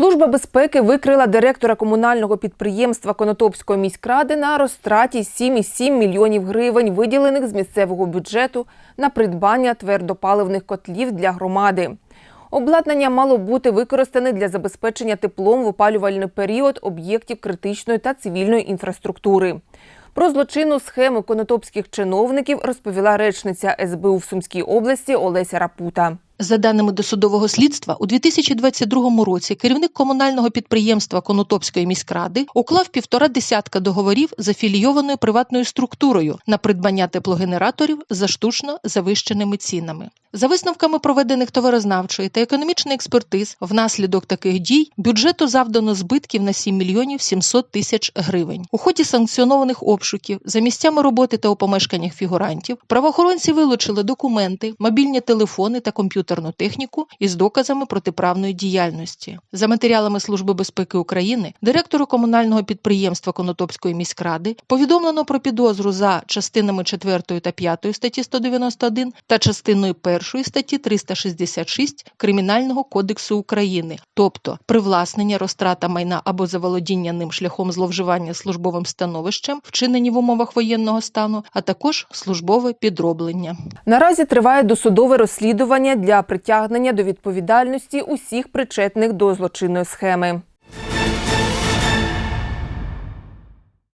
Служба безпеки викрила директора комунального підприємства Конотопської міськради на розтраті 7,7 мільйонів гривень, виділених з місцевого бюджету на придбання твердопаливних котлів для громади. Обладнання мало бути використане для забезпечення теплом в опалювальний період об'єктів критичної та цивільної інфраструктури. Про злочинну схему конотопських чиновників розповіла речниця СБУ в Сумській області Олеся Рапута. За даними досудового слідства, у 2022 році керівник комунального підприємства Конотопської міськради уклав півтора десятка договорів з афілійованою приватною структурою на придбання теплогенераторів за штучно завищеними цінами. За висновками проведених товарознавчої та економічної експертиз, внаслідок таких дій бюджету завдано збитків на 7 мільйонів 700 тисяч гривень. У ході санкціонованих обшуків за місцями роботи та у помешканнях фігурантів правоохоронці вилучили документи, мобільні телефони та комп'ютерну техніку із доказами протиправної діяльності. За матеріалами Служби безпеки України директору комунального підприємства Конотопської міськради повідомлено про підозру за частинами 4 та 5 статті 191 та частиною 1 статті 366 Кримінального кодексу України, тобто привласнення, розтрата майна або заволодіння ним шляхом зловживання службовим становищем, вчинені в умовах воєнного стану, а також службове підроблення. Наразі триває досудове розслідування для притягнення до відповідальності усіх причетних до злочинної схеми.